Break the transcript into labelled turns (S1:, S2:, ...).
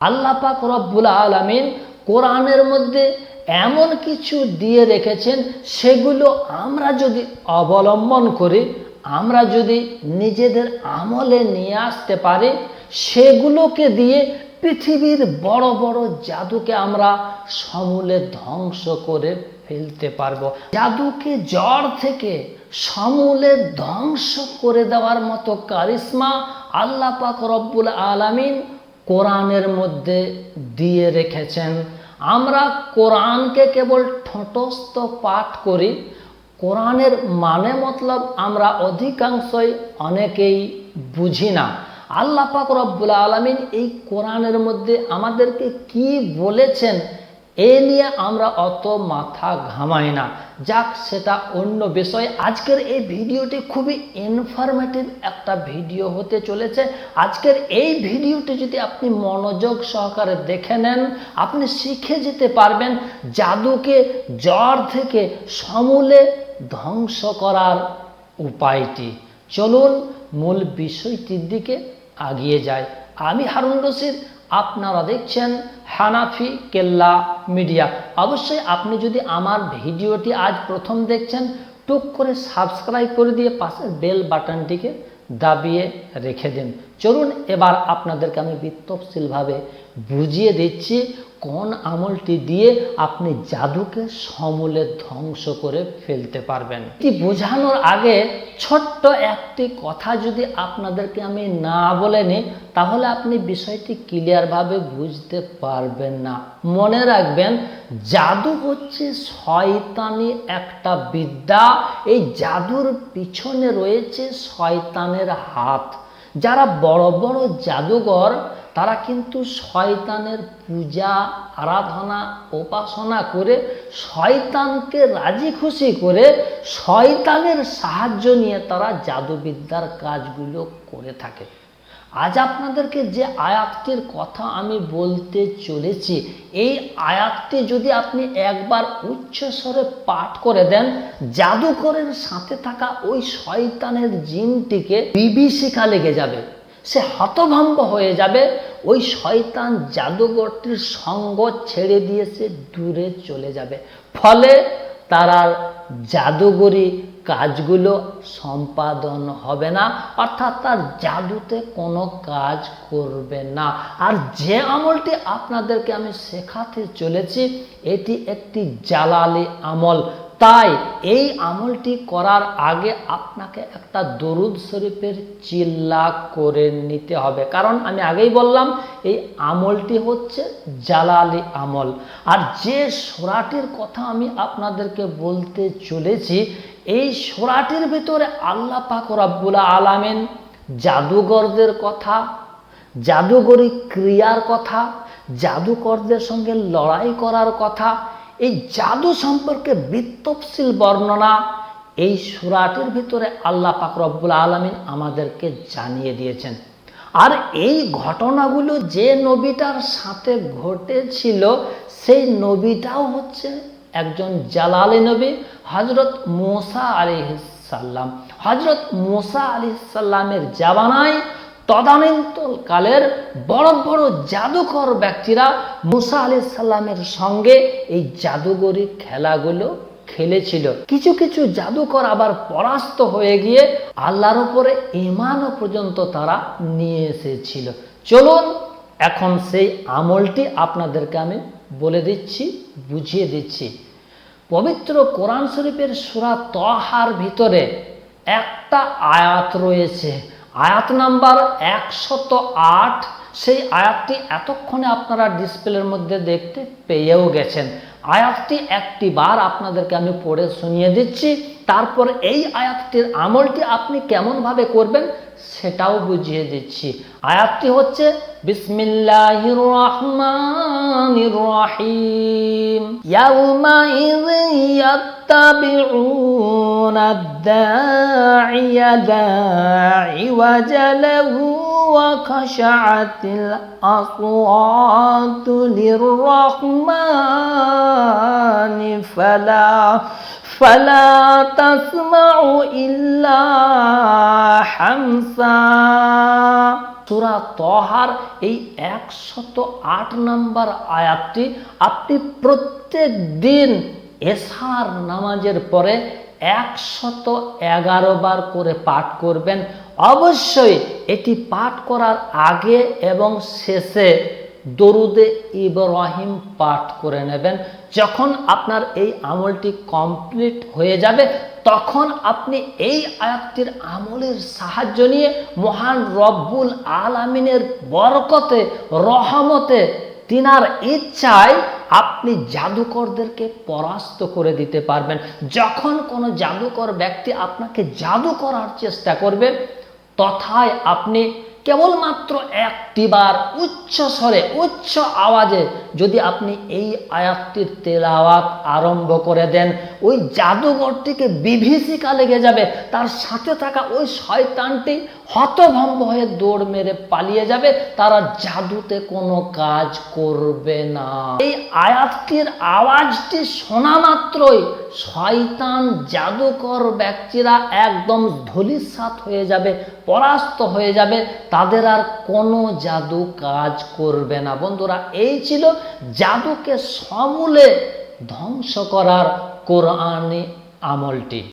S1: আল্লাহ পাক রব্বুল আলামিন কোরআনের মধ্যে এমন কিছু দিয়ে রেখেছেন, সেগুলো আমরা যদি অবলম্বন করি, আমরা যদি নিজেদের আমলে নিয়ে আসতে পারি, সেগুলোকে দিয়ে পৃথিবীর বড় বড় জাদুকে আমরা সমূলে ধ্বংস করে ফেলতে পারব। জাদুকে জ্বর থেকে সমূলে ধ্বংস করে দেওয়ার মতো কারিশ্মা আল্লাহ পাক রব্বুল আলামিন কোরআনের মধ্যে দিয়ে রেখেছেন। আমরা কোরআনকে কেবল ঠটস্থ পাঠ করি, কোরআনের মানে মতলব আমরা অধিকাংশই অনেকেই বুঝি না। আল্লাহ পাক রব্বুল আলমিন এই কোরআনের মধ্যে আমাদেরকে কি বলেছেন এ নিয়ে আমরা অত মাথা ঘামাই না। যাক, সেটা অন্য বিষয়। আজকের এই ভিডিওটি খুবই ইনফরমেটিভ একটা ভিডিও হতে চলেছে। আজকের এই ভিডিওটি যদি আপনি মনোযোগ সহকারে দেখে নেন, আপনি শিখে যেতে পারবেন জাদুকে জ্বর থেকে সমূলে ধ্বংস করার উপায়টি। চলুন মূল বিষয়টির দিকে আগিয়ে যায় আমি হারুন রশিদ আপনারা দেখছেন হানাফি কেল্লা মিডিয়া। অবশ্যই আপনি যদি আমার ভিডিওটি আজ প্রথম দেখছেন, টুক করে সাবস্ক্রাইব করে দিয়ে পাশে বেল বাটনটিকে দাবিয়ে রেখে দিন। চলুন এবার আপনাদেরকে আমি বিত্তশীলভাবে বুঝিয়ে দিচ্ছি কোন আমলটি দিয়ে আপনি জাদুকে সমূলে ধ্বংস করে ফেলতে পারবেন? কি বোঝানোর আগে ছোট্ট একটি কথা যদি আপনাদেরকে আমি না বলে নিই, তাহলে আপনি বিষয়টি ক্লিয়ারভাবে বুঝতে পারবেন না। মনে রাখবেন, জাদু হচ্ছে শয়তানি একটা বিদ্যা। এই জাদুর পিছনে রয়েছে শয়তানের হাত। যারা বড় বড় জাদুঘর, তারা কিন্তু শয়তানের পূজা, আরাধনা, উপাসনা করে শয়তানকে রাজি খুশি করে শয়তানের সাহায্য নিয়ে তারা জাদুবিদ্যার কাজগুলো করে থাকে। আজ আপনাদেরকে যে আয়াতটির কথা আমি বলতে চলেছি, এই আয়াতটি যদি আপনি একবার উচ্চ স্বরে পাঠ করে দেন, জাদুকরের সাথে থাকা ওই শয়তানের জিনটিকে বিভীষিকা লেগে যাবে, সে হতভম্ব হয়ে যাবে, ওই শয়তান জাদুঘরটির সঙ্গ ছেড়ে দিয়ে সে দূরে চলে যাবে। ফলে তার আর জাদুগরি কাজগুলো সম্পাদন হবে না, অর্থাৎ তার জাদুতে কোনো কাজ করবে না। আর যে আমলটি আপনাদেরকে আমি শেখাতে চলেছি, এটি একটি জালালি আমল। তাই এই আমলটি করার আগে আপনাকে একটা দরুদ শরীফের চিল্লা করে নিতে হবে। কারণ আমি আগেই বললাম, এই আমলটি হচ্ছে জালালি আমল। আর যে সোরাটির কথা আমি আপনাদেরকে বলতে চলেছি এই সোরাটির ভিতরে আল্লাহ পাক রাব্বুল আলামিন জাদুগরদের কথা জাদুগরি ক্রিয়ার কথা, জাদুকরদের সঙ্গে লড়াই করার কথা, এই জাদু সম্পর্কে বিত্তশীল বর্ণনা এই সুরাটির ভিতরে আল্লাহ পাক রব্বুল আলমিন আমাদেরকে জানিয়ে দিয়েছেন। আর এই ঘটনাগুলো যে নবীটার সাথে ঘটেছিল, সেই নবীটাও হচ্ছে একজন জালালে নবী হজরত মোসা আলী সাল্লাম হজরত মোসা আলী সাল্লামের জাবানায় তদানীন্তন কালের বড় বড় জাদুকর ব্যক্তিরা মুসা আলি সাল্লামের সঙ্গে এই জাদুগরি খেলাগুলো খেলেছিল। কিছু কিছু জাদুকর আবার পরাস্ত হয়ে গিয়ে আল্লাহর উপরে ইমানও পর্যন্ত তারা নিয়ে এসেছিল। চলুন, এখন সেই আমলটি আপনাদেরকে আমি বলে দিচ্ছি, বুঝিয়ে দিচ্ছি। পবিত্র কোরআন শরীফের সুরা তহার ভিতরে একটা আয়াত রয়েছে। আয়াত নাম্বার একশত আট, সেই আয়াতটি এতক্ষণে আপনারা ডিসপ্লের মধ্যে দেখতে পেয়েও গেছেন। আয়াতটি একটি বার আপনাদেরকে আমি পড়ে শুনিয়ে দিচ্ছি। তারপর এই আয়াতটির আমলটি আপনি কেমনভাবে করবেন সেটাও বুঝিয়ে দিচ্ছি। আয়াতটি হচ্ছে بسم الله الرحمن الرحيم. يومئذ يتبعون الداعي داعي وجله وخشعت الأصوات للرحمن. فلا فلا تسمع إلا حمسا. সুরা তহার এই একশত আট নম্বর আয়াতটি আপনি প্রত্যেক দিন এসার নামাজের পরে একশত এগারো বার করে পাঠ করবেন। অবশ্যই এটি পাঠ করার আগে এবং শেষে দরুদে ইব্রাহিম পাঠ করে নেবেন। যখন আপনার এই আমলটি কমপ্লিট হয়ে যাবে, তখন আপনি এই আয়াতটির আমলের সাহায্য নিয়ে মহান রব্বুল আলামিনের বরকতে, রহমতে তিনার ইচ্ছায় আপনি জাদুকরদেরকে পরাস্ত করে দিতে পারবেন। যখন কোনো জাদুকর ব্যক্তি আপনাকে জাদু করার চেষ্টা করবে, তথায় আপনি কেবলমাত্র একটিবার উচ্চ স্বরে, উচ্চ আওয়াজে যদি আপনি এই আয়াতটির তেলাওয়াত আরম্ভ করে দেন, ওই জাদুঘরটিকে বিভীষিকা লেগে যাবে, তার সাথে থাকা ওই শয়তানটি হতভম্ব হয়ে দৌড় মেরে পালিয়ে যাবে, তারা জাদুতে কোনো কাজ করবে না। এই আয়াতটির আওয়াজটি শোনা মাত্রই শয়তান জাদুকর ব্যক্তিরা একদম ধলিসাৎ হয়ে যাবে, পরাস্ত হয়ে যাবে, তাদের আর কোনো জাদু কাজ করবে না। বন্ধুরা এই ছিল জাদুকে সমূলে ধ্বংস করার কোরআনি আমলটি।